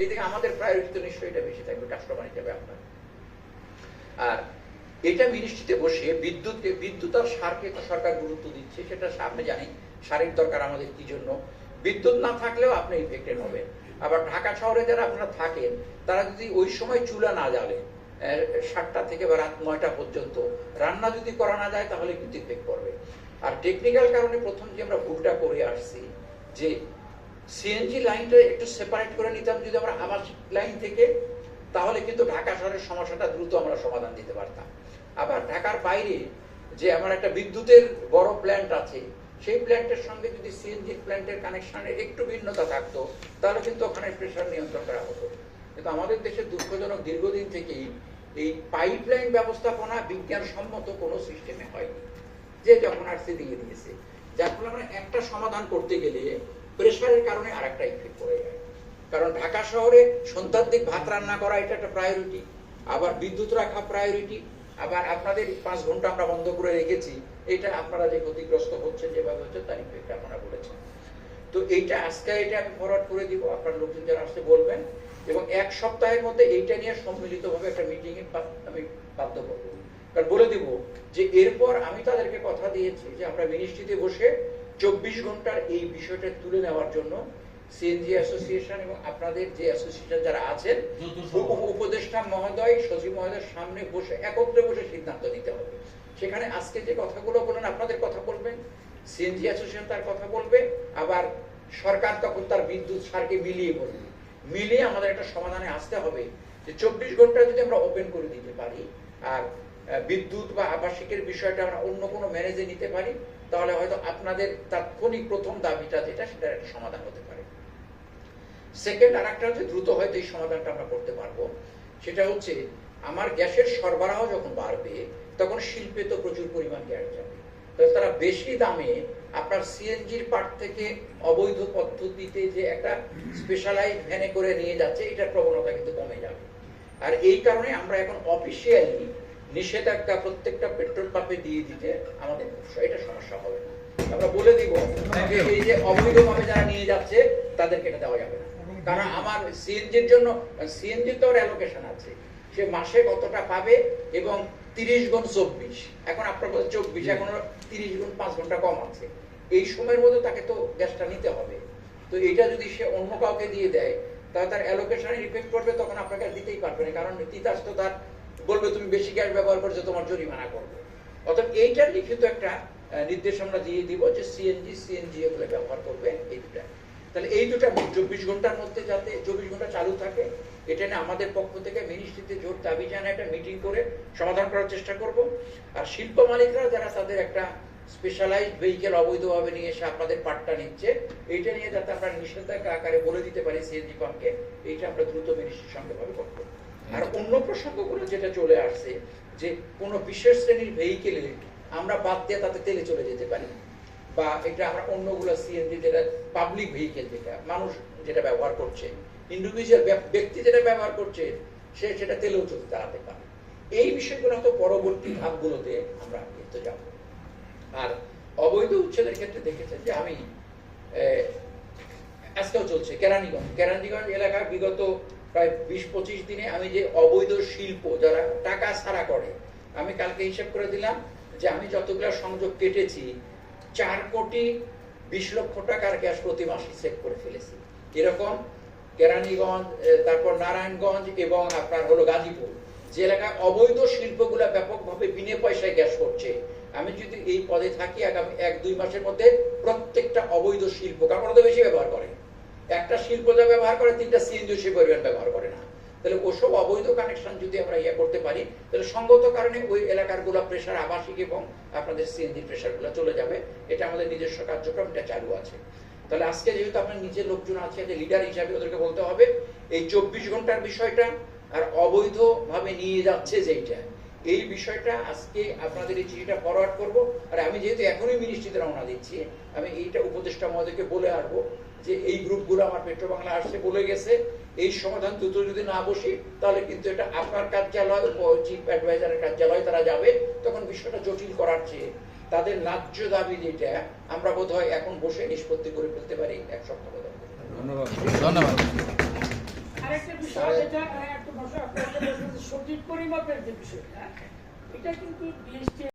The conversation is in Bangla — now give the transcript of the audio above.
এই থেকে আমাদের প্রায়োরিটি তো নিশ্চয়ই এটা বেশি থাকবে, কাস্টমার হিসেবে আপনার আর এটা মিনিস্ট্রিতে বসে বিদ্যুৎ বিদ্যুৎ আর সারকে সরকার গুরুত্ব দিচ্ছে, সেটা সামনে জানি, সারের দরকার আমাদের কি জন্য? বিদ্যুৎ না থাকলেও আপনি ইফেক্টেড হবেন। আবার ঢাকা শহরে যারা আপনারা থাকেন, তারা যদি ওই সময় চুলা না জ্বালে সাতটা থেকে বা রাত নয়টা পর্যন্ত রান্না যদি করা না যায়, তাহলে কিন্তু ইফেক্ট করবে আর টেকনিক্যাল কারণে প্রথম যে আমরা ভুলটা করে আসছি, যে সিএনজি লাইনটা একটু সেপারেট করে নিতাম, যদি আমরা আবাস লাইন থেকে, তাহলে কিন্তু ঢাকা শহরের সমস্যাটা দ্রুত আমরা সমাধান দিতে পারতাম। আবার ঢাকার বাইরে যে আমার একটা বিদ্যুতের বড় প্ল্যান্ট আছে, সেই প্ল্যান্টের সঙ্গে যদি সিএনজি প্ল্যান্টের কানেকশনের একটু ভিন্নতা থাকতো, তাহলে কিন্তু ওখানে প্রেশার নিয়ন্ত্রণ করা হতো। কিন্তু আমাদের দেশে দুঃখজনক দীর্ঘদিন থেকেই এই পাইপলাইন ব্যবস্থাপনা বিজ্ঞানসম্মত কোনো সিস্টেমে হয়নি, যে যখন আসছে দিয়ে দিয়েছে। যার ফলে আমরা একটা সমাধান করতে গেলে প্রেশারের কারণে আরেকটা ইফেক্ট পড়ে যায়। কারণ ঢাকা শহরে সন্ধ্যার ভাত রান্না করা এটা একটা প্রায়োরিটি আবার বিদ্যুৎ রাখা প্রায়োরিটি আবার আপনাদের পাঁচ ঘণ্টা আমরা বন্ধ করে রেখেছি, এটা আপনারা যে ক্ষতিগ্রস্ত হচ্ছেন যেভাবে হচ্ছে, তার ইফেক্ট আপনারা বলেছেন। তো এইটা আজকে এটা আমি ফরওয়ার্ড করে দিব, আপনার লোকজন যারা আসতে বলবেন, এবং এক সপ্তাহের মধ্যে এইটা নিয়ে সম্মিলিতভাবে একটা মিটিং এ আমি বাধ্য করব। কারণ বলে দিব যে, এরপর আমি তাদেরকে কথা দিয়েছি যে, আমরা মিনিস্ট্রিতে বসে চব্বিশ ঘণ্টার এই বিষয়টা তুলে নেওয়ার জন্য সিএনজি অ্যাসোসিয়েশন এবং আপনাদের যে অ্যাসোসিয়েশন যারা আছেন উপদেষ্টা মহোদয় সচিব মহোদয়ের সামনে বসে একত্রে বসে সিদ্ধান্ত নিতে হবে। সেখানে আজকে যে কথাগুলো বলেন আপনাদের কথা বলবেন সিএনজি অ্যাসোসিয়েশন তার কথা বলবে আবার সরকার তখন তার বিদ্যুৎ সারকে মিলিয়ে বলবে। মিলিয়ে আমাদের একটা সমাধানে আসতে হবে যে চব্বিশ ঘণ্টা যদি আমরা ওপেন করে দিতে পারি আর বিদ্যুৎ বা আবাসিকের বিষয়টা আমরা অন্য কোনো ম্যানেজে নিতে পারি তাহলে হয়তো আপনাদের তাৎক্ষণিক প্রথম দাবিটা যেটা, সেটার একটা সমাধান হতে পারে। সেকেন্ড আর একটা হচ্ছে দ্রুত হয়তো এই সমাধানটা আমরা করতে পারব। সেটা হচ্ছে, আমার গ্যাসের সরবরাহ যখন বাড়বে, তখন শিল্পে তো প্রচুর পরিমাণ গ্যাস যাবে। তো তারা বেশি দামে আপনার সিএনজির পার্ট থেকে অবৈধ পদ্ধতিতে যে একটা স্পেশালাইজ ভ্যানে করে নিয়ে যাচ্ছে, এটার প্রবণতা কিন্তু কমে যাবে। আর এই কারণে আমরা এখন অফিসিয়ালি নিষেধাজ্ঞা প্রত্যেকটা পেট্রোল পাম্পে দিয়ে দিতে আমাদের এটা সমস্যা হবে না। আমরা বলে দিব এই যে অবৈধভাবে যারা নিয়ে যাচ্ছে তাদেরকে এটা দেওয়া যাবে না। কারণ আমার সিএনজির জন্য সিএনজি তো অ্যালোকেশন আছে। সে মাসে কতটা পাবে এবং তিরিশ গুণ চব্বিশ। এখন আপনার বলছে চব্বিশ এখন তিরিশ গুণ পাঁচ ঘণ্টা কম আছে। এই সময়ের মধ্যে তাকে তো গ্যাসটা নিতে হবে। তো এটা যদি সে অন্য কাউকে দিয়ে দেয় তাহলে তার অ্যালোকেশনের ইফেক্ট করবে তখন আপনাকে দিতেই পারবে না। কারণ তিতাস তো তার বলবে, তুমি বেশি গ্যাস ব্যবহার করছ, তোমার জরিমানা করবে। অর্থাৎ এইটার লিখিত একটা নির্দেশ আমরা দিয়ে দিব যে সিএনজি সিএনজি এগুলো ব্যবহার করবে এই দুটা। তাহলে এই দুটা চব্বিশ ঘণ্টার মধ্যে যাতে চব্বিশ ঘণ্টা চালু থাকে, এটা নিয়ে আমাদের পক্ষ থেকে মিনিস্ট্রিতে জোর দাবি জানা একটা মিটিং করে সমাধান করার চেষ্টা করব। আর শিল্প মালিকরা যারা তাদের একটা স্পেশালাইজড ভেহিকেল অবৈধভাবে নিয়ে এসে আপনাদের পাট্টা নিচ্ছে, এইটা নিয়ে যাতে আমরা নিষেধাজ্ঞা আকারে বলে দিতে পারি সিএনজি পাম্পকে এইটা আমরা দ্রুত মিনিস্ট্রির সঙ্গে ভাবে করব। আর অন্য প্রসঙ্গগুলো যেটা চলে আসছে, যে কোনো বিশেষ শ্রেণির ভেহিকেলে আমরা বাদ দিয়ে তাতে তেলে চলে যেতে পারি। বা এটা আমরা অন্যগুলো সিএনজি যেটা পাবলিক ভেহিকেল যেটা, মানুষ যেটা ব্যবহার করছে ইন্ডিভিজুয়াল ব্যক্তি যেটা ব্যবহার করছে, সে সেটা তেলেও চলতে চালাতে পারে। এই বিষয়গুলো তো পরবর্তী ধাপগুলোতে আমরা কিন্তু যাব। আর অবৈধ উচ্ছেদের ক্ষেত্রে দেখেছেন যে আমি আজকেও চলছে কেরানীগঞ্জ। কেরানীগঞ্জ এলাকার বিগত প্রায় বিশ পঁচিশ দিনে আমি যে অবৈধ শিল্প যারা টাকা ছাড়া করে, আমি কালকে হিসাব করে দিলাম যে আমি যতগুলো সংযোগ কেটেছি, চার কোটি বিশ লক্ষ টাকার গ্যাস প্রতি মাসে সেভ করে ফেলেছি। এরকম কেরানীগঞ্জ তারপর নারায়ণগঞ্জ এবং আপনার হলো গাজীপুর। যে এলাকায় অবৈধ শিল্পগুলা ব্যাপকভাবে বিনে পয়সায় গ্যাস করছে, আমি যদি এই পদে থাকি, আগামী এক দুই মাসের মধ্যে প্রত্যেকটা অবৈধ শিল্প কারণ বেশি ব্যবহার করে? একটা শিল্প যা ব্যবহার করে, তিনটা সিএনজি সে পরিমাণ ব্যবহার করে না। তাহলে ওসব অবৈধ কানেকশন যদি আমরা ইয়ে করতে পারি, তাহলে সঙ্গত কারণে ওই এলাকারগুলো প্রেশার আবাসিক এবং আপনাদের সিএনজি প্রেশারগুলো চলে যাবে। এটা আমাদের নিজস্ব কার্যক্রম, এটা চালু আছে। তাহলে আজকে যেহেতু আপনার নিজের লোকজন আছে, যে লিডার হিসাবে ওদেরকে বলতে হবে, এই চব্বিশ ঘণ্টার বিষয়টা আর অবৈধভাবে নিয়ে যাচ্ছে যেইটা এই বিষয়টা আজকে আপনাদের এই চিঠিটা ফরওয়ার্ড করব। আর আমি যেহেতু এখনই মিনিস্ট্রিতে রওনা দিচ্ছি, আমি এইটা উপদেষ্টা মহোদয়কে বলে আসব যে এই গ্রুপগুলো আমার পেট্রো বাংলা আসছে বলে গেছে। এই সমাধান দ্রুত যদি না বসি, তাহলে কিন্তু এটা আপনার কার্যালয় চিফ অ্যাডভাইজারের কার্যালয় তারা যাবে, তখন বিষয়টা জটিল করার চেয়ে। তাদের ন্যায্য দাবি যেটা, আমরা বোধ এখন বসে নিষ্পত্তি করে ফেলতে পারি এক সপ্তাহ ধন্যবাদ বিষয় সাড়ে- এটা একটা ভাষা আপনার একটা বলছেন যে সঠিক পরিমাপের যে বিষয়টা এটা কিন্তু